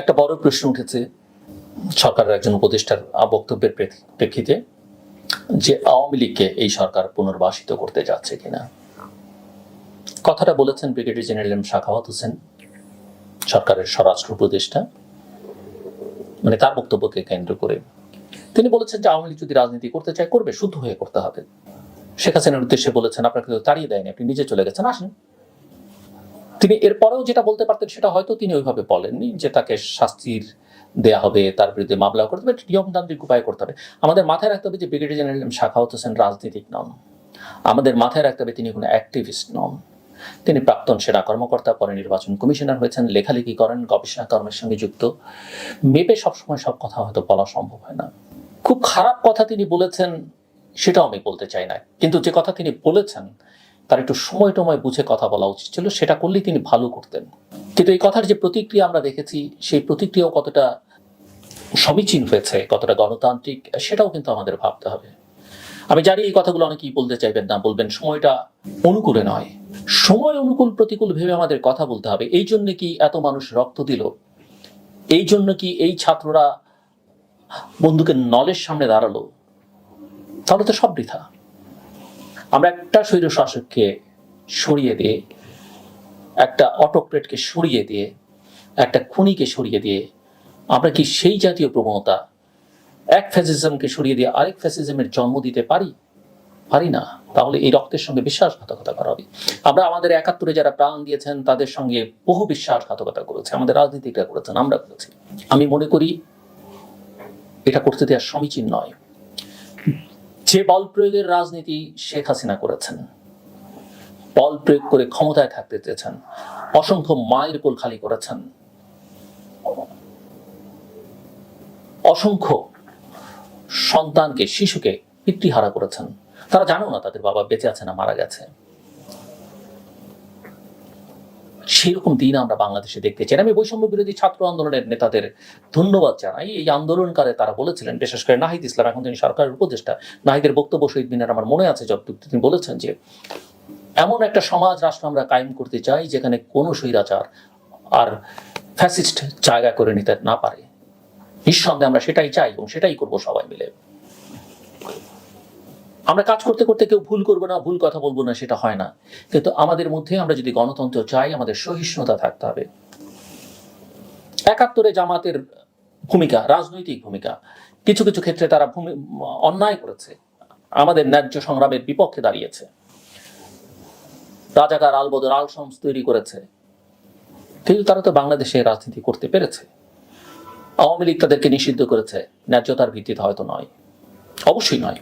একটা বড় প্রশ্ন উঠেছে সরকারের একজন উপদেষ্টার বক্তব্যের প্রেক্ষিতে যে আওয়ামী লীগকে এই সরকার পুনর্বাসিত করতে যাচ্ছে কিনা। কথাটা বলেছেন brigadier general M Sakhawat Hossain, সরকারের স্বরাষ্ট্র উপদেষ্টা। মানে তার বক্তব্যকে কেন্দ্র করে তিনি বলেছেন যে আওয়ামী লীগ যদি রাজনীতি করতে চায়, করবে, শুদ্ধ হয়ে করতে হবে। শেখ হাসিনার উদ্দেশ্যে বলেছেন, আপনাকে তাড়িয়ে দেয়নি, আপনি নিজে চলে গেছেন, আসেন। তিনি এরপরেও যেটা বলতে পারতেন সেটা হয়তো তিনি ওইভাবে বলেননি যে তাকে শাস্তির দেয়া হবে, তার বিরুদ্ধে মামলা করতে হবে নিয়মতান্ত্রিক উপায় করতে হবে। আমাদের মাথায় রাখতে হবে যে brigadier general M Sakhawat Hossain রাজনীতিক নন। আমাদের মাথায় রাখতে হবে তিনি কোনো অ্যাক্টিভিস্ট নন। তিনি প্রাক্তন সেনা কর্মকর্তা, পরে নির্বাচন কমিশনার হয়েছেন, লেখালেখি করেন, গবেষণা কর্মের সঙ্গে যুক্ত। মেপে সবসময় সব কথা হয়তো বলা সম্ভব হয় না। খুব খারাপ কথা তিনি বলেছেন, সেটাও আমি বলতে চাই না। কিন্তু যে কথা তিনি বলেছেন তার একটু সময় টময় বুঝে কথা বলা উচিত ছিল, সেটা করলেই তিনি ভালো করতেন। কিন্তু এই কথার যে প্রতিক্রিয়া আমরা দেখেছি, সেই প্রতিক্রিয়াও কতটা সমীচীন হয়েছে, কতটা গণতান্ত্রিক, সেটাও কিন্তু আমাদের ভাবতে হবে। আমি জানি এই কথাগুলো অনেকেই বলতে চাইবেন না, বলবেন সময়টা অনুকূলে নয়। সময় অনুকূল, প্রতিকূল ভেবে আমাদের কথা বলতে হবে। এই জন্য কি এত মানুষ রক্ত দিল? এই জন্য কি এই ছাত্ররা বন্ধুকে নলের সামনে দাঁড়াল? তাহলে তো সব বৃথা। আমরা একটা স্বৈর শাসককে সরিয়ে দিয়ে, একটা অটোক্রেটকে সরিয়ে দিয়ে, একটা খুনিকে সরিয়ে দিয়ে, আমরা কি সেই জাতীয় প্রবণতা এক ফ্যাসিজমকে সরিয়ে দিয়ে আরেক ফ্যাসিজমের জন্ম দিতে পারি? পারি না। তাহলে এই রক্তের সঙ্গে বিশ্বাসঘাতকতা করা হবে। আমরা আমাদের একাত্তরে যারা প্রাণ দিয়েছেন, তাদের সঙ্গে বহু বিশ্বাসঘাতকতা করেছে। আমাদের রাজনীতিকরা করেছেন, আমরা করেছি। আমি মনে করি এটা করতে দেওয়া সমীচীন নয়। যে বল প্রয়োগের রাজনীতি শেখ হাসিনা করেছেন, বল প্রয়োগ করে ক্ষমতায় থাকতে চেয়েছেন, অসংখ্য মায়ের কোল খালি করেছেন, অসংখ্য সন্তানকে, শিশুকে পিতৃহারা করেছেন। তারা জানো না তাদের বাবা বেঁচে আছে না মারা গেছে। সেরকম দিন আমরা বাংলাদেশে দেখতে চাই। আমি বৈষম্য বিরোধী ছাত্র আন্দোলনের নেতাদের ধন্যবাদ জানাই। এই আন্দোলনকারে তারা বলেছিলেন, বিশেষ করে নাহিদ ইসলাম, এখন তিনি সরকারের উপদেষ্টা, নাহিদের বক্তব্য শহীদ মিনার আমার মনে আছে, যতটুকু তিনি বলেছেন যে, এমন একটা সমাজ রাষ্ট্র আমরা কায়েম করতে চাই, যেখানে কোনো স্বৈরাচার আর ফ্যাসিস্ট জায়গা করে নিতে না পারে। নিঃসন্দেহে আমরা সেটাই চাই এবং সেটাই করব সবাই মিলে। আমরা কাজ করতে করতে কেউ ভুল করব না, ভুল কথা বলব না, সেটা হয় না। কিন্তু আমাদের মধ্যে আমরা যদি গণতন্ত্র চাই, আমাদের সহিষ্ণুতা থাকতে হবে। একাত্তরে জামাতের ভূমিকা, রাজনৈতিক ভূমিকা। কিছু কিছু ক্ষেত্রে তারা ভূমি, অন্যায় করেছে। আমাদের ন্যায্য সংগ্রামের বিপক্ষে দাঁড়িয়েছে। রাজাকার আলবদর আল শমস তৈরি করেছে। কিন্তু তারা তো বাংলাদেশে রাজনীতি করতে পেরেছে। আওয়ামী লীগ তাদেরকে নিষিদ্ধ করেছে। ন্যায্যতার ভিত্তিতে হয়তো নয়। অবশ্যই নয়।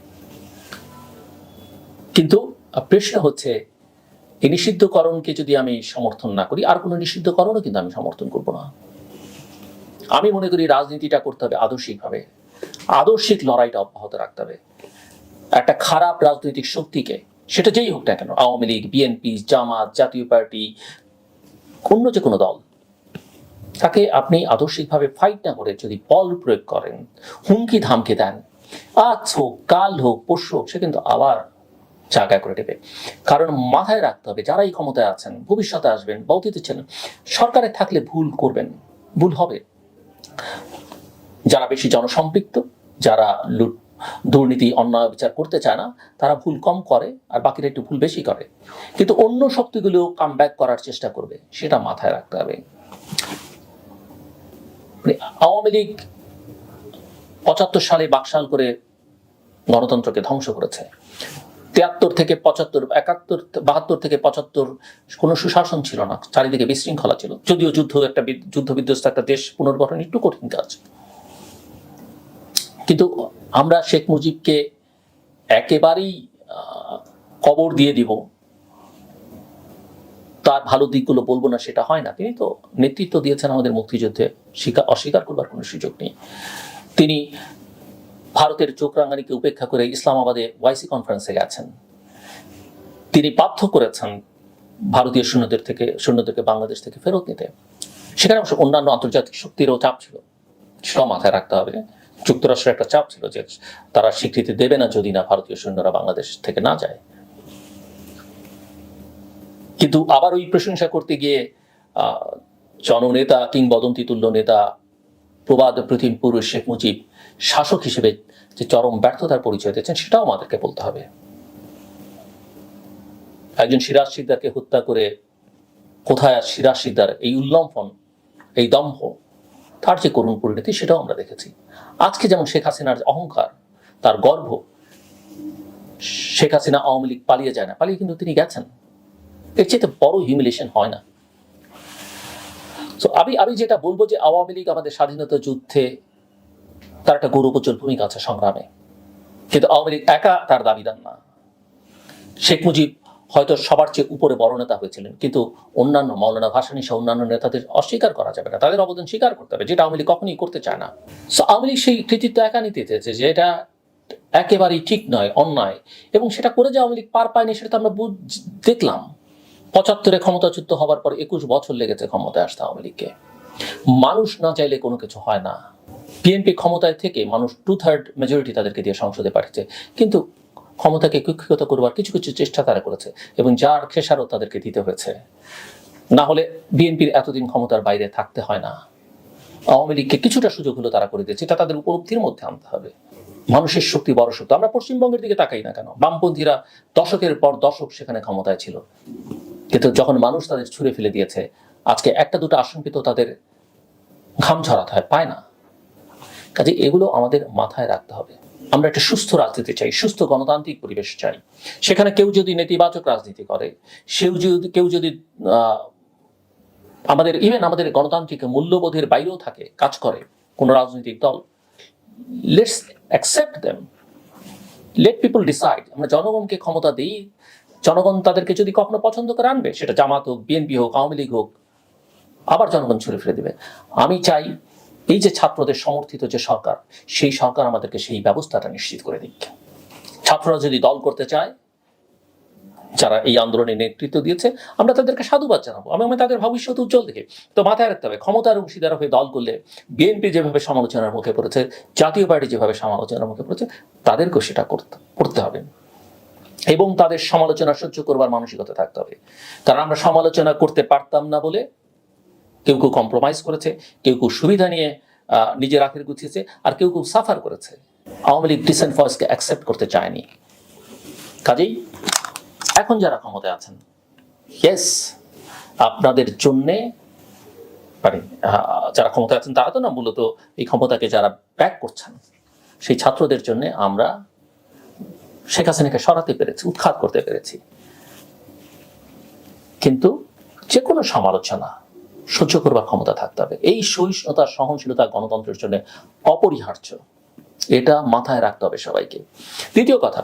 কিন্তু প্রশ্ন হচ্ছে, এই নিষিদ্ধকরণকে যদি আমি সমর্থন না করি, আর কোনো নিষিদ্ধকরণও কিন্তু আমি সমর্থন করব না। আমি মনে করি রাজনীতিটা করতে হবে আদর্শিকভাবে। আদর্শিক লড়াইটা অব্যাহত রাখতে হবে। একটা খারাপ রাজনৈতিক শক্তিকে, সেটা যেই হোক না কেন, আওয়ামী লীগ বিএনপি জামাত, জাতীয় পার্টি, অন্য যে কোনো দল, তাকে আপনি আদর্শিকভাবে ফাইট না করে যদি বল প্রয়োগ করেন, হুমকি ধামকে দেন, আজ হোক, কাল হোক, পরশু হোক, সে কিন্তু আবার জায়গা করে দেবে কারণ মাথায় রাখতে হবে যারাই ক্ষমতায় আছেন, ভবিষ্যতে আসবেন বা অতীতে ছিলেন, সরকারে থাকলে ভুল করবেন, ভুল হবে। যারা বেশি জনসম্পৃক্ত, যারা লুট, দুর্নীতি, অন্যায় বিচার করতে চায় না, তারা ভুল কম করে আর বাকিরা একটু ভুল বেশি করে। কিন্তু অন্য শক্তিগুলো কাম ব্যাক করার চেষ্টা করবে, সেটা মাথায় রাখতে হবে। মানে আওয়ামী লীগ পঁচাত্তর সালে বাকশাল করে গণতন্ত্রকে ধ্বংস করেছে। তিয়াত্তর থেকে পঁচাত্তর, একাত্তর, বাহাত্তর থেকে পঁচাত্তর কোনো সুশাসন ছিল না, চারিদিকে বিশৃঙ্খলা ছিল। যদিও যুদ্ধ একটা যুদ্ধ বিধ্বস্ত একটা দেশ পুনর্গঠন একটু কঠিন কাজ। কিন্তু আমরা শেখ মুজিবকে একেবারেই কবর দিয়ে দিব। তার ভালো দিকগুলো বলব না, সেটা হয় না। তিনি তো নেতৃত্ব দিয়েছেন আমাদের মুক্তিযুদ্ধে স্বীকার অস্বীকার করবার কোনো সুযোগ নেই। তিনি ভারতের চোখ রাঙানিকে উপেক্ষা করে ইসলামাবাদে ওয়াইসি কনফারেন্সে গেছেন। তিনি বাধ্য করেছেন ভারতীয় সৈন্যদের থেকে, সৈন্যদেরকে বাংলাদেশ থেকে ফেরত নিতে। সেখানে অবশ্য অন্যান্য আন্তর্জাতিক শক্তিরও চাপ ছিল, সেটাও মাথায় রাখতে হবে। যুক্তরাষ্ট্রের একটা চাপ ছিল যে তারা স্বীকৃতি দেবে না যদি না ভারতীয় সৈন্যরা বাংলাদেশ থেকে না যায়। কিন্তু আবার ওই প্রশংসা করতে গিয়ে জননেতা কিংবদন্তি তুল্য নেতা প্রবাদ প্রতিম পুরুষ শেখ মুজিব শাসক হিসেবে যে চরম ব্যর্থতার পরিচয় দিয়েছেন, সেটাও আমাদেরকে বলতে হবে। একজন সিরাজ সিকদারকে হত্যা করে কোথায় আর সিরাজ সিকদার? এই উল্লম্ফন, এই দম্ভ, তার যে করুণ পরিণতি, সেটাও আমরা দেখেছি। আজকে যেমন শেখ হাসিনার অহংকার, তার গর্ব, শেখ হাসিনা আওয়ামী লীগ পালিয়ে যায় না, পালিয়ে কিন্তু তিনি গেছেন। এর চেয়ে বড় হিউমিলেশন হয় না। তো আমি আমি যেটা বলব যে আওয়ামী লীগ আমাদের স্বাধীনতা যুদ্ধে তার একটা গৌরবোজ্জ্বল ভূমিকা আছে সংগ্রামে। কিন্তু আওয়ামী লীগ একা তার দাবিদার না। শেখ মুজিব হয়তো সবার চেয়ে উপরে বড় নেতা হয়েছিলেন, কিন্তু অন্যান্য মৌলানা ভাসানী সহ অন্যান্য নেতাদের অস্বীকার করা যাবে না, তাদের অবদান স্বীকার করতে হবে, যেটা আওয়ামী লীগ কখনই করতে চায় না। সো আওয়ামী লীগ সেই কৃতিত্ব একা নিতে চেয়েছে, যে এটা একেবারেই ঠিক নয়, অন্যায়, এবং সেটা করে যে আওয়ামী লীগ পার পায়নি, সেটা তো আমরা দেখলাম। পঁচাত্তরে ক্ষমতাচ্যুত হবার পর একুশ বছর লেগেছে ক্ষমতায় আসতে আওয়ামী লীগকে। মানুষ না চাইলে কোনো কিছু হয় না। বিএনপি ক্ষমতায় থেকে মানুষ টু থার্ড মেজরিটি তাদেরকে দিয়ে সংসদে পাঠিয়েছে। কিন্তু ক্ষমতাকে কুক্ষিগত করবার কিছু কিছু চেষ্টা তারা করেছে এবং যার খেসারও তাদেরকে দিতে হয়েছে। না হলে বিএনপির এতদিন ক্ষমতার বাইরে থাকতে হয় না। আওয়ামী লীগকে কিছুটা সুযোগ হলো তারা করে দিয়েছে। এটা তাদের উপলব্ধির মধ্যে আনতে হবে। মানুষের শক্তি বড় শক্তি। আমরা পশ্চিমবঙ্গের দিকে তাকাই না কেন? বামপন্থীরা দশকের পর দশক সেখানে ক্ষমতায় ছিল। কিন্তু যখন মানুষ তাদের ছুঁড়ে ফেলে দিয়েছে, আজকে একটা দুটো আশঙ্কিত তাদের ঘাম ছড়াতে হয়, পায় না। কাজে এগুলো আমাদের মাথায় রাখতে হবে। আমরা একটা সুস্থ রাজনীতি চাই, সুস্থ গণতান্ত্রিক পরিবেশ চাই। সেখানে কেউ যদি নেতিবাচক রাজনীতি করে, সেও যদি কেউ যদি আমাদের ইভেন আমাদের গণতান্ত্রিক মূল্যবোধের বাইরেও থাকে, কাজ করে কোনো রাজনৈতিক দল let's accept them let people decide আমরা জনগণকে ক্ষমতা দিই জনগণ তাদেরকে যদি কখনো পছন্দ করে আনবে, সেটা জামাত হোক, বিএনপি হোক, আওয়ামী লীগ হোক, আবার জনগণ ছুড়ে ফেলে দেবে। আমি চাই এই যে ছাত্রদের সমর্থিত যে সরকার, সেই সরকার আমাদেরকে সেই ব্যবস্থাটা নিশ্চিত করে দিক। ছাত্ররা যদি দল করতে চায়, যারা এই আন্দোলনে নেতৃত্ব দিয়েছে, আমরা তাদেরকে সাধুবাদ জানাব। আমি আমি তাদের ভবিষ্যৎ উজ্জ্বল দেখে। তো মাথায় রাখতে হবে ক্ষমতার অংশীদার হয়ে দল করলে বিএনপি যেভাবে সমালোচনার মুখে পড়েছে, জাতীয় পার্টি যেভাবে সমালোচনার মুখে পড়েছে, তাদেরকেও সেটা করতে করতে হবে। এবং তাদের সমালোচনা সহ্য করবার মানসিকতা থাকতে হবে। কারণ আমরা সমালোচনা করতে পারতাম না বলে কেউ কেউ কম্প্রোমাইজ করেছে, কেউ কেউ সুবিধা নিয়ে নিজের আখের গুছিয়েছে, আর কেউ কেউ সাফার করেছে। আওয়ামী লীগ ডিসেন্ট ভয়েসকে অ্যাকসেপ্ট করতে চায়নি। কাজেই এখন যারা ক্ষমতায় আছেন ইয়েস আপনাদের জন্যে মানে যারা ক্ষমতায় আছেন তারা তো না মূলত এই ক্ষমতাকে যারা ব্যাক করছেন, সেই ছাত্রদের জন্য আমরা শেখ হাসিনাকে সরাতে পেরেছি, উৎখাত করতে পেরেছি। কিন্তু যে কোনো সমালোচনা সহ্য করবার ক্ষমতা থাকতে হবে। এই সহিষ্ণুতা, সহনশীলতা গণতন্ত্রের জন্য অপরিহার্য। এটা মাথায় রাখতে হবে সবাইকে। দ্বিতীয় কথা,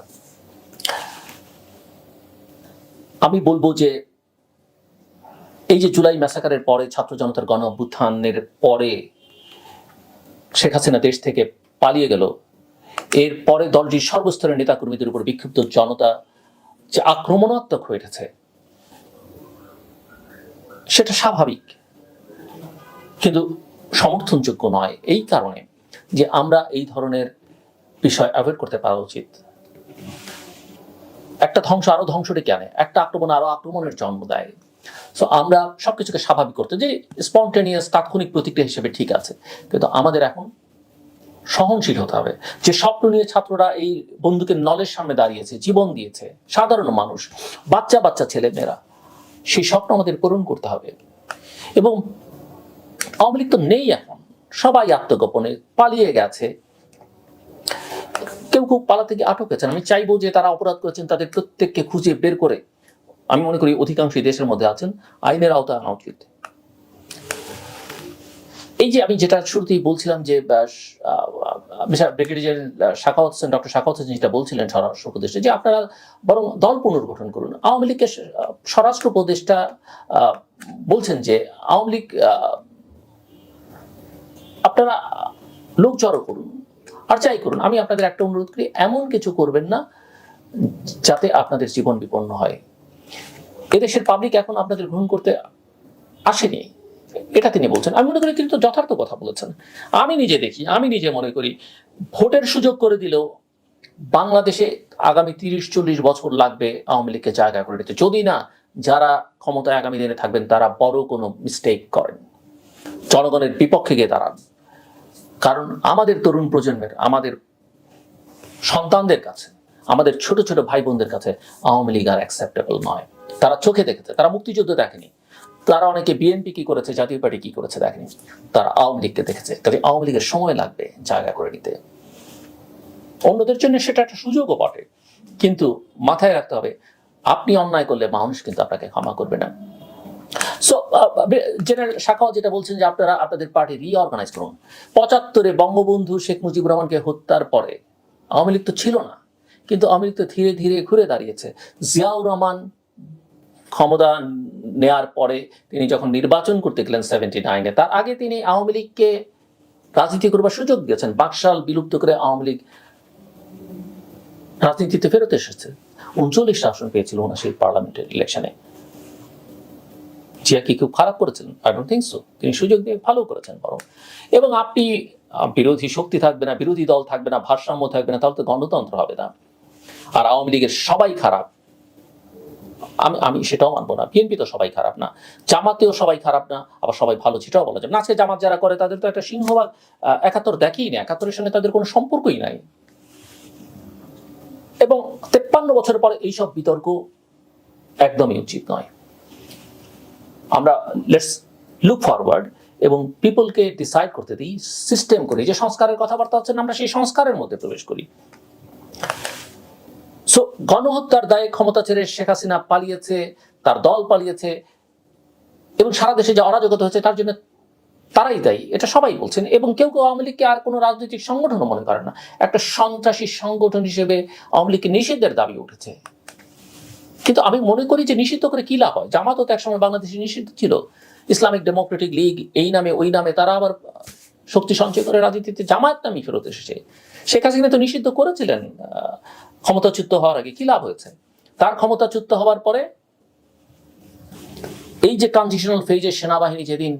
আমি বলব যে এই যে জুলাই ম্যাসাকারের পরে ছাত্র জনতার গণ অভ্যুত্থানের পরে শেখ হাসিনা দেশ থেকে পালিয়ে গেল এর পরে দলটির সর্বস্তরের নেতাকর্মীদের উপর বিক্ষুব্ধ জনতা যে আক্রমণাত্মক হয়ে উঠেছে, সেটা স্বাভাবিক। কিন্তু সমর্থনযোগ্য নয় এই কারণে যে আমরা এই ধরনের বিষয় অ্যাভয়েড করতে পারা উচিত। একটা ধ্বংস আরও ধ্বংস ডেকে আনে একটা আক্রমণ আরও আক্রমণের জন্ম দেয়। সো আমরা সবকিছুকে স্বাভাবিক করতে যে স্পন্টেনিয়াস তাৎক্ষণিক প্রতিক্রিয়া হিসেবে ঠিক আছে। কিন্তু আমাদের এখন সহনশীল হতে হবে। যে স্বপ্ন নিয়ে ছাত্ররা এই বন্দুকের নলের সামনে দাঁড়িয়েছে, জীবন দিয়েছে, সাধারণ মানুষ, বাচ্চা বাচ্চা ছেলে মেয়েরা সেই স্বপ্ন আমাদের পূরণ করতে হবে। এবং আওয়ামী তো নেই এখন। সবাই আত্মগোপনে পালিয়ে গেছে। কেউ কেউ পালা থেকে আটক হয়েছেন। আমি চাইব যে তারা অপরাধ করেছেন, তাদের প্রত্যেককে খুঁজে বের করে। আমি মনে করি অধিকাংশই দেশের মধ্যে আছেন, আইনের আওতায় আনা উচিত। এই যে আমি যেটা শুরুতেই বলছিলাম যে ব্রিগেডিয়ার শাখাওয়াত হোসেন ডক্টর শাখাওয়াত হোসেন যেটা বলছিলেন স্বরাষ্ট্র উপদেষ্টা যে আপনারা বরং দল পুনর্গঠন করুন। আওয়ামী আহ, স্বরাষ্ট্র উপদেষ্টা বলছেন যে আওয়ামী লীগ আপনারা লোক জড়ো করুন আর যাই করুন। আমি আপনাদের একটা অনুরোধ করি এমন কিছু করবেন না যাতে আপনাদের জীবন বিপন্ন হয়। এদেশের পাবলিক এখন আপনাদের গ্রহণ করতে আসেনি। এটা তিনি বলছেন। আমি মনে করি কিন্তু যথার্থ কথা বলেছেন। আমি নিজে দেখি, আমি নিজে মনে করি, ভোটের সুযোগ করে দিলেও বাংলাদেশে আগামী তিরিশ, চল্লিশ বছর লাগবে আওয়ামী লীগকে জায়গা করে নিতে। যদি না, যারা ক্ষমতায় আগামী দিনে থাকবেন, তারা বড় কোনো মিস্টেক করেন। জনগণের বিপক্ষে গিয়ে দাঁড়ান। কারণ আমাদের তরুণ প্রজন্মের, আমাদের সন্তানদের কাছে, আমাদের ছোট ছোট ভাই বোনদের কাছে আওয়ামী লীগ আর অ্যাকসেপ্টেবল নয়। তারা চোখে দেখেছে, তারা মুক্তিযুদ্ধ দেখেনি। তারা অনেকে বিএনপি কি করেছে, জাতীয় পার্টি কি করেছে দেখেনি। তারা আওয়ামী লীগকে দেখেছে। তবে আওয়ামী লীগের সময় লাগবে জায়গা করে নিতে। অন্যদের জন্য সেটা একটা সুযোগও বটে। কিন্তু মাথায় রাখতে হবে, আপনি অন্যায় করলে মানুষ কিন্তু আপনাকে ক্ষমা করবে না। সো জেনারেল শাখাও যেটা বলছেন যে আপনারা আপনাদের পার্টি রিঅর্গানাইজ করুন। পঁচাত্তরে বঙ্গবন্ধু শেখ মুজিবুর রহমানকে হত্যার পরে আওয়ামী লীগ তো ছিল না। কিন্তু আওয়ামী লীগ তো ধীরে ধীরে ঘুরে দাঁড়িয়েছে। জিয়াউর রহমান ক্ষমতা নেয়ার পরে তিনি যখন নির্বাচন করতে গেলেন সেভেন্টি নাইনে তার আগে তিনি আওয়ামী লীগকে রাজনীতি করবার সুযোগ দিয়েছেন। বাকশাল বিলুপ্ত করে আওয়ামী লীগ রাজনীতিতে ফেরত এসেছে। উনচল্লিশটা আসন পেয়েছিল উনাশি পার্লামেন্টের ইলেকশনে জিয়া কি খুব খারাপ করেছেন? আই ডোন্ট থিঙ্ক সো তিনি সুযোগ দিয়ে ভালো করেছেন বরং। এবং আপনি বিরোধী শক্তি থাকবে না, বিরোধী দল থাকবে না, ভারসাম্য থাকবে না, তাহলে তো গণতন্ত্র হবে না। আর আওয়ামী লীগের সবাই খারাপ। আমি আমি সেটাও মানবো না। বিএনপি তো সবাই খারাপ না। জামাতেও সবাই খারাপ না আবার সবাই ভালো সেটাও বলা যাবে না আজকে জামাত যারা করে তাদের তো একটা সিংহভাগ একাত্তর দেখেই না একাত্তরের সঙ্গে তাদের কোনো সম্পর্কই নাই। এবং তেপ্পান্ন বছর পরে এইসব বিতর্ক একদমই উচিত নয়। আমরা লেটস লুক ফরওয়ার্ড এবং পিপলকে ডিসাইড করতে দিই সিস্টেম করি। যে সংস্কারের কথাবার্তা হচ্ছে না, আমরা সেই সংস্কারের মধ্যে প্রবেশ করি। সো গণহত্যার দায়ে ক্ষমতা ছেড়ে শেখ হাসিনা পালিয়েছে, তার দল পালিয়েছে, এবং সারা দেশে যে অরাজকতা হয়েছে তার জন্য তারাই দায়ী, এটা সবাই বলছেন। এবং কেউ কেউ আওয়ামী লীগকে আর কোনো রাজনৈতিক সংগঠনও মনে করে না। একটা সন্ত্রাসী সংগঠন হিসেবে আওয়ামী লীগকে নিষিদ্ধের দাবি উঠেছে। কিন্তু আমি মনে করি যে নিষিদ্ধ করে কি লাভ হয়? জামাতও তো একসময় বাংলাদেশে নিষিদ্ধ ছিল। ইসলামিক ডেমোক্রেটিক লীগ এই নামে, ওই নামে তারা আবার শক্তি সঞ্চয় করে রাজনীতিতে জামায়াত নামই ফেরত এসেছে। শেখ হাসিনা তো নিষিদ্ধ করেছিলেন ক্ষমতাচ্যুত হওয়ার আগে। কি লাভ হয়েছে? তার ক্ষমতাচ্যুত হওয়ার পরে এই যে ট্রানজিশনাল ফেজে সেনাবাহিনী যেদিন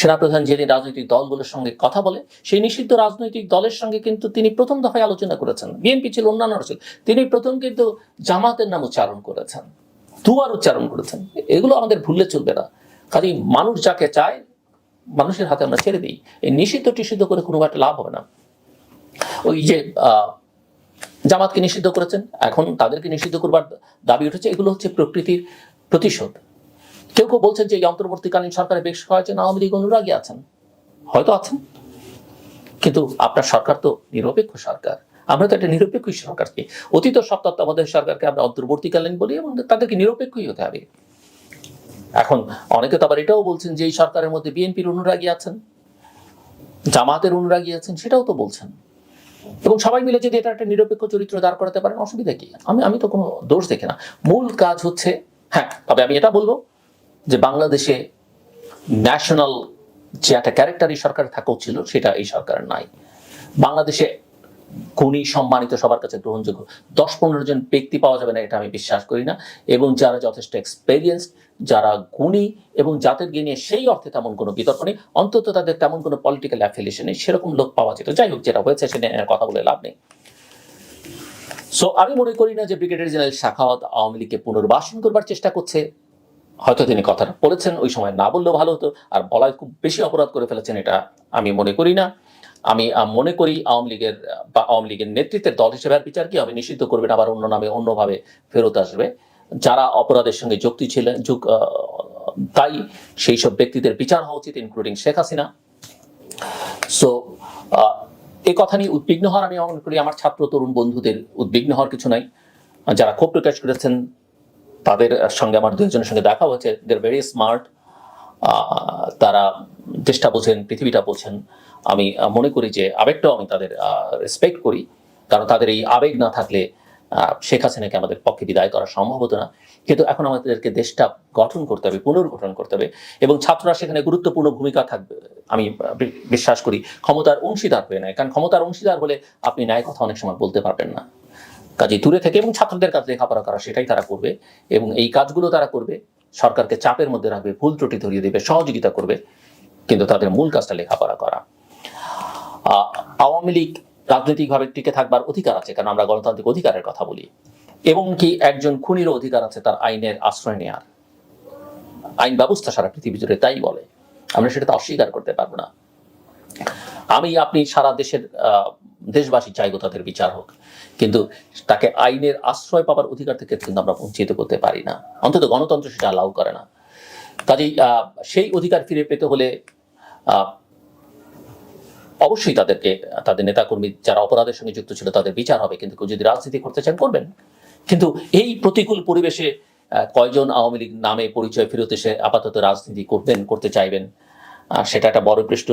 সেনাপ্রধান যেদিন রাজনৈতিক দলগুলোর সঙ্গে কথা বলে, সেই নিষিদ্ধ রাজনৈতিক দলের সঙ্গে কিন্তু তিনি প্রথম দফায় আলোচনা করেছেন। বিএনপি ছিল, অন্যান্য ছিল। তিনি প্রথম কিন্তু জামাতের নাম উচ্চারণ করেছেন। দুবার উচ্চারণ করেছেন। এগুলো আমাদের ভুললে চলবে না। কাজেই মানুষ যাকে চায়, মানুষের হাতে আমরা ছেড়ে দিই। এই নিষিদ্ধ টিষিদ্ধ করে কোনো একটা লাভ হবে না। ওই যে জামাতকে নিষিদ্ধ করেছেন, এখন তাদেরকে নিষিদ্ধ করবার দাবি উঠেছে, এগুলো হচ্ছে প্রকৃতির প্রতিশোধ। কেউ কেউ বলছেন যে এই অন্তর্বর্তীকালীন সরকারে বেশ কয়েকজন আওয়ামী লীগ অনুরাগী আছেন, হয়তো আছেন, কিন্তু আপনার সরকার তো নিরপেক্ষ সরকার। আমরা তো একটা নিরপেক্ষ সরকারকে, অতীত সব তত্ত্বাবধায়ক সরকারকে আমরা অন্তর্বর্তীকালীন বলি এবং তাদেরকে নিরপেক্ষই হতে হবে। এখন অনেকে তো আবার এটাও বলছেন যে এই সরকারের মধ্যে বিএনপির অনুরাগী আছেন, জামাতের অনুরাগী আছেন, সেটাও তো বলছেন। এবং সবাই মিলে যদি এটা একটা নিরপেক্ষ চরিত্র দাঁড় করাতে পারেন, অসুবিধা কি? আমি আমি তো কোনো দোষ দেখি না। মূল কাজ হচ্ছে হ্যাঁ তবে আমি এটা বলব যে বাংলাদেশে ন্যাশনাল যে একটা ক্যারেক্টার এই সরকার থাকা ছিল, সেটা এই সরকারের নাই। বাংলাদেশে গুণী সম্মানিত সবার কাছে গ্রহণযোগ্য। দশ পনেরো জন ব্যক্তি পাওয়া যাবে না, এটা আমি বিশ্বাস করি না। এবং যারা যথেষ্ট এক্সপেরিয়েন্স যারা গুণী এবং যাদেরকে নিয়ে সেই অর্থে তেমন কোনো বিতর্ক নেই। অন্তত তাদের তেমন কোনো পলিটিক্যাল অ্যাফিলিয়েশন নেই, সেরকম লোক পাওয়া যেত। যাই হোক, যেটা হয়েছে সেটা কথা বলে লাভ নেই। সো আমি মনে করি না যে ব্রিগেডিয়ার জেনারেল শাখাওয়াত আওয়ামী লীগকে পুনর্বাসন করবার চেষ্টা করছে। হয়তো তিনি কথাটা বলেছেন, ওই সময় না বললেও ভালো হতো। আর বলায় খুব বেশি অপরাধ করে ফেলেছেন, এটা আমি মনে করি না। আমি মনে করি আওয়ামী লীগের, বা আওয়ামী লীগের নেতৃত্বের দল হিসেবে আর বিচার কি হবে? নিষিদ্ধ করবেন, আবার অন্য নামে অন্যভাবে ফেরত আসবে। যারা অপরাধের সঙ্গে যুক্তি ছিলেন যুগ তাই সেই সব ব্যক্তিদের বিচার হওয়া উচিত ইনক্লুডিং শেখ হাসিনা। সো এই কথা নিয়ে উদ্বিগ্ন হওয়ার আমি মনে করি। আমার ছাত্র, তরুণ বন্ধুদের উদ্বিগ্ন হওয়ার কিছু নাই। যারা ক্ষোভ প্রকাশ করেছেন, তাদের সঙ্গে আমার দুজনের সঙ্গে দেখা হয়েছে। দের ভেরি স্মার্ট তারা দেশটা বোঝেন, পৃথিবীটা বোঝেন। আমি মনে করি যে আবেগটাও আমি তাদের রেসপেক্ট করি। কারণ তাদের এই আবেগ না থাকলে শেখ হাসিনাকে আমাদের পক্ষে বিদায় করা সম্ভব হতো না। কিন্তু এখন আমাদেরকে দেশটা গঠন করতে হবে, পুনর্গঠন করতে হবে এবং ছাত্ররা সেখানে গুরুত্বপূর্ণ ভূমিকা থাকবে। আমি বিশ্বাস করি ক্ষমতার অংশীদার হয়ে নেয়। কারণ ক্ষমতার অংশীদার হলে আপনি ন্যায় কথা অনেক সময় বলতে পারবেন না। কাজে দূরে থেকে এবং ছাত্রদের কাছে লেখাপড়া করা সেটাই তারা করবে এবং এই কাজগুলো তারা করবে। সরকারকে চাপের মধ্যে রাখবে, ভুল ত্রুটি ধরিয়ে দেবে, সহযোগিতা করবে। কিন্তু তাদের মূল কাজটা লেখাপড়া করা। আওয়ামী লীগ রাজনৈতিকভাবে টিকে থাকবার অধিকার আছে, কারণ আমরা গণতান্ত্রিক অধিকারের কথা বলি। এবং কি একজন খুনিরও অধিকার আছে তার আইনের আশ্রয় নেওয়ার আইন ব্যবস্থা সারা পৃথিবী জুড়ে তাই বলে। আমরা সেটা তো অস্বীকার করতে পারব না। আমি, আপনি সারা দেশের দেশবাসী চাইব তাদের বিচার হোক। কিন্তু তাকে আইনের আশ্রয় পাবার অধিকার থেকে কিন্তু আমরা বঞ্চিত করতে পারি না। অন্তত গণতন্ত্র সেটা অ্যালাউ করে না। কাজেই সেই অধিকার ফিরে পেতে হলে অবশ্যই তাদেরকে, তাদের নেতাকর্মী যারা অপরাধের সঙ্গে যুক্ত ছিল, তাদের বিচার হবে। কিন্তু কেউ যদি রাজনীতি করতে চান, করবেন। কিন্তু এই প্রতিকূল পরিবেশে কয়জন আওয়ামী লীগ নামে পরিচয় ফেরত এসে আপাতত রাজনীতি করবেন, করতে চাইবেন সেটা একটা বড় প্রশ্ন।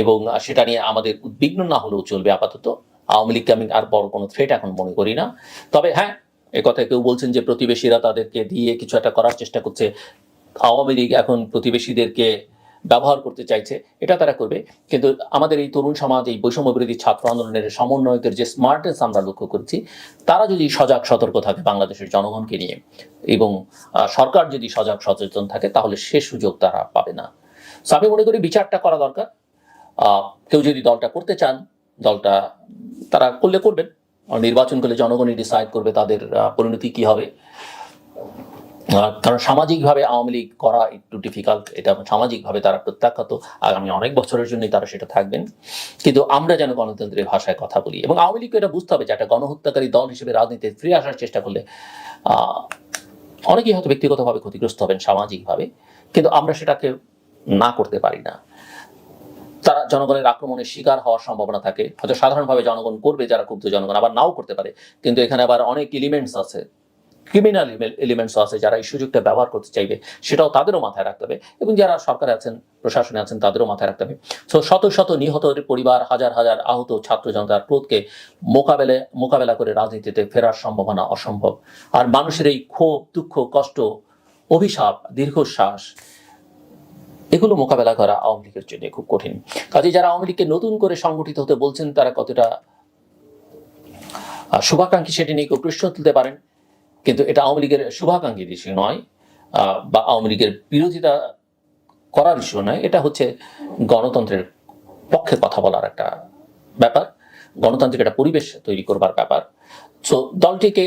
এবং সেটা নিয়ে আমাদের উদ্বিগ্ন না হলেও চলবে আপাতত। আওয়ামী লীগকে আমি আর বড় কোনো থ্রেট এখন মনে করি না। তবে হ্যাঁ এ কথা কেউ বলছেন যে প্রতিবেশীরা তাদেরকে দিয়ে কিছু একটা করার চেষ্টা করছে। আওয়ামী লীগ এখন প্রতিবেশীদেরকে ব্যবহার করতে চাইছে, এটা তারা করবে। কিন্তু আমাদের এই তরুণ সমাজ, এই বৈষম্য বিরোধী ছাত্র আন্দোলনের সমন্বয়কের যে স্মার্টনেস আমরা লক্ষ্য করছি, তারা যদি সজাগ, সতর্ক থাকে বাংলাদেশের জনগণকে নিয়ে, এবং সরকার যদি সজাগ, সচেতন থাকে, তাহলে সে সুযোগ তারা পাবে না। আমি মনে করি বিচারটা করা দরকার। কেউ যদি দলটা করতে চান, দলটা তারা করলে করবেন। নির্বাচন করলে জনগণই ডিসাইড করবে তাদের পরিণতি কি হবে। কারণ সামাজিকভাবে আওয়ামী লীগ করা একটু ডিফিকাল্ট এটা সামাজিকভাবে তারা প্রত্যাখ্যাত। আগামী অনেক বছরের জন্যই তারা সেটা থাকবেন। কিন্তু আমরা যেন গণতন্ত্রের ভাষায় কথা বলি এবং আওয়ামী লীগকে এটা বুঝতে হবে যে একটা গণহত্যাকারী দল হিসেবে রাজনীতিতে ফিরে আসার চেষ্টা করলে অনেকেই হয়তো ব্যক্তিগতভাবে ক্ষতিগ্রস্ত হবেন সামাজিকভাবে, কিন্তু আমরা সেটাকে না করতে পারি না। তারা জনগণের আক্রমণের শিকার হওয়ার সম্ভাবনা থাকে। হয়তো সাধারণভাবে জনগণ করবে, যারা ক্ষুব্ধ জনগণ আবার নাও করতে পারে। কিন্তু এখানে আবার অনেক এলিমেন্টস আছে। ক্রিমিনাল এলিমেন্টস আছে যারা এই সুযোগটা ব্যবহার করতে চাইবে, সেটাও তাদেরও মাথায় রাখতে হবে এবং যারা সরকারে আছেন, প্রশাসনে আছেন, তাদেরও মাথায় রাখতে হবে। তো শত শত নিহতের পরিবার, হাজার হাজার আহত ছাত্র জনতার ক্রোধকে মোকাবেলা মোকাবেলা করে রাজনীতিতে ফেরার সম্ভাবনা অসম্ভব। আর মানুষের এই ক্ষোভ, দুঃখ, কষ্ট, অভিশাপ, দীর্ঘশ্বাস, এগুলো মোকাবেলা করা আওয়ামী লীগের জন্য খুব কঠিন। কাজে যারা আওয়ামী লীগকে নতুন করে সংগঠিত হতে বলছেন, তারা কতটা শুভাকাঙ্ক্ষী সেটি নিয়ে কেউ প্রশ্ন তুলতে পারেন। কিন্তু এটা আওয়ামী লীগের শুভাকাঙ্ক্ষী ইস্যু নয় বা আওয়ামী লীগের বিরোধিতা করার ইস্যু নয়। এটা হচ্ছে গণতন্ত্রের পক্ষে কথা বলার একটা ব্যাপার, গণতান্ত্রিক একটা পরিবেশ তৈরি করবার ব্যাপার। সো দলটিকে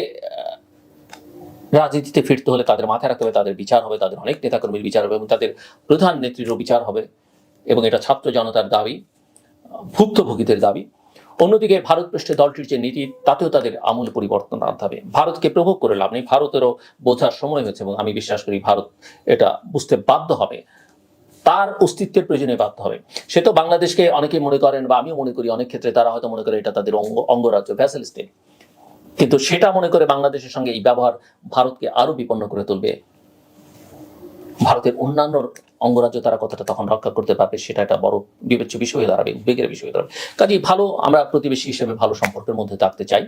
রাজনীতিতে ফিরতে হলে তাদের মাথায় রাখতে হবে, তাদের বিচার হবে, তাদের অনেক নেতাকর্মীর বিচার হবে এবং তাদের প্রধান নেত্রীরও বিচার হবে এবং এটা ছাত্র জনতার দাবি, ভুক্তভোগীদের দাবি। অন্যদিকে ভারত পৃষ্ঠে দলটির যে নীতি, তাতেও তাদের আমূল পরিবর্তন আনতে হবে। ভারতকে প্রভোগ করে লাভ নেই। ভারতেরও বোঝার সময় হয়েছে এবং আমি বিশ্বাস করি ভারত এটা বুঝতে বাধ্য হবে। তার অস্তিত্বের প্রয়োজনে বাধ্য হবে। সে তো বাংলাদেশকে অনেকে মনে করেন বা আমিও মনে করি অনেক ক্ষেত্রে তারা হয়তো মনে করে এটা তাদের অঙ্গ, অঙ্গরাজ্য ভ্যাসেল স্টেট কিন্তু সেটা মনে করে বাংলাদেশের সঙ্গে এই ব্যবহার ভারতকে আরও বিপন্ন করে তুলবে। ভারতের অন্যান্য অঙ্গরাজ্য তারা কতটা তখন রক্ষা করতে পারবে, সেটা একটা বড় বিবেচ্য বিষয় হয়ে দাঁড়াবে উদ্বেগের বিষয় হয়ে দাঁড়াবে। কাজেই ভালো আমরা প্রতিবেশী হিসেবে ভালো সম্পর্কের মধ্যে থাকতে চাই।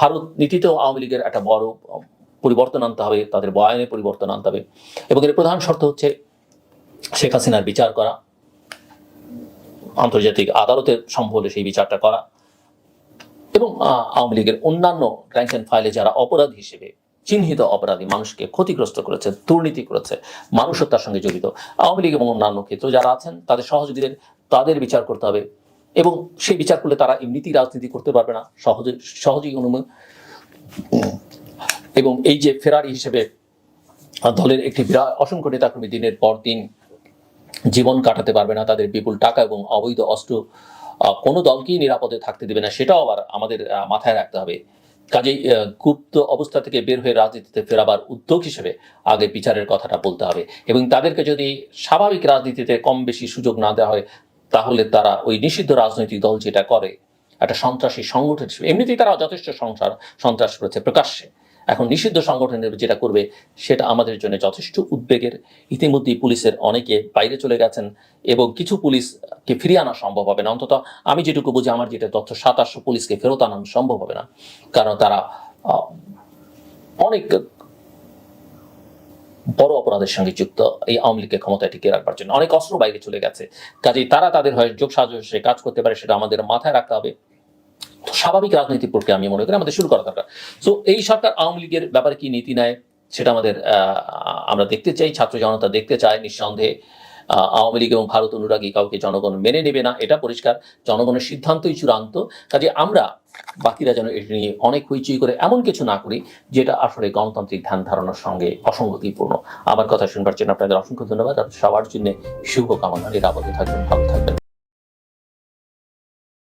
ভারত নীতিতেও আওয়ামী লীগের একটা বড় পরিবর্তন আনতে হবে, তাদের বয়ানে পরিবর্তন আনতে হবে। এবং এর প্রধান শর্ত হচ্ছে শেখ হাসিনার বিচার করা, আন্তর্জাতিক আদালতে সম্ভব হলে সেই বিচারটা করা। এবং আওয়ামী লীগের অন্যান্য র্যাঙ্ক অ্যান্ড ফাইলে যারা অপরাধ হিসেবে চিহ্নিত অপরাধী মানুষকে ক্ষতিগ্রস্ত করেছে, দুর্নীতি করেছে মানুষ হত্যার সঙ্গে জড়িত। আওয়ামী লীগ এবং অন্যান্য ক্ষেত্রে যারা আছেন, তাদের সহযোগীদের, তাদের বিচার করতে হবে এবং সেই বিচার করলে তারা এমনিতেই রাজনীতি করতে পারবে না, সহজে, সহজেই অনুমোদন এবং এই যে ফেরারি হিসেবে দলের একটি বিরাট অসংখ্য নেতাকর্মী দিনের পর দিন জীবন কাটাতে পারবে না, তাদের বিপুল টাকা এবং অবৈধ অস্ত্র কোনো দলকেই নিরাপদে থাকতে দেবে না, সেটাও আবার আমাদের মাথায় রাখতে হবে। কাজেই গুপ্ত অবস্থা থেকে বের হয়ে রাজনীতিতে ফেরাবার উদ্যোগ হিসেবে আগে বিচারের কথাটা বলতে হবে। এবং তাদেরকে যদি স্বাভাবিক রাজনীতিতে কম বেশি সুযোগ না দেওয়া হয়, তাহলে তারা ওই নিষিদ্ধ রাজনৈতিক দল যেটা করে, একটা সন্ত্রাসী সংগঠন হিসেবে, এমনিতেই তারা যথেষ্ট সংসার, সন্ত্রাস করেছে প্রকাশ্যে। এখন নিষিদ্ধ সংগঠনের যেটা করবে, সেটা আমাদের জন্য যথেষ্ট উদ্বেগের। ইতিমধ্যেই পুলিশের অনেকে বাইরে চলে গেছেন এবং কিছু পুলিশকে ফিরিয়ে আনা সম্ভব হবে না। অন্তত আমি যেটুকু বুঝি, আমার যেটা তথ্য সাতাশশো পুলিশকে ফেরত আনানো সম্ভব হবে না। কারণ তারা অনেক বড় অপরাধের সঙ্গে যুক্ত এই আওয়ামী লীগকে ক্ষমতায় টিকিয়ে রাখবার জন্য। অনেক অস্ত্র বাইরে চলে গেছে। কাজেই তারা তাদের হয়, যোগ সাজসে কাজ করতে পারে, সেটা আমাদের মাথায় রাখতে হবে। স্বাভাবিক রাজনৈতিক প্রক্রিয়া আমি মনে করি আমাদের শুরু করা দরকার। তো এই সরকার আওয়ামী লীগের ব্যাপারে কি নীতি নেয় সেটা আমাদের আমরা দেখতে চাই, ছাত্র জনতা দেখতে চায় নিঃসন্দেহে। আওয়ামী লীগ এবং ভারত অনুরাগী কাউকে জনগণ মেনে নেবে না, এটা পরিষ্কার। জনগণের সিদ্ধান্তই চূড়ান্ত। কাজে আমরা বাকিরা যেন এটি নিয়ে অনেক হইচই করে এমন কিছু না করি যেটা আসলে গণতান্ত্রিক ধ্যান ধারণার সঙ্গে অসঙ্গতিপূর্ণ। আমার কথা শুনবার জন্য আপনাদের অসংখ্য ধন্যবাদ। সবার জন্য শুভকামনা। নিরাপদে থাকবেন, ভালো থাকবেন।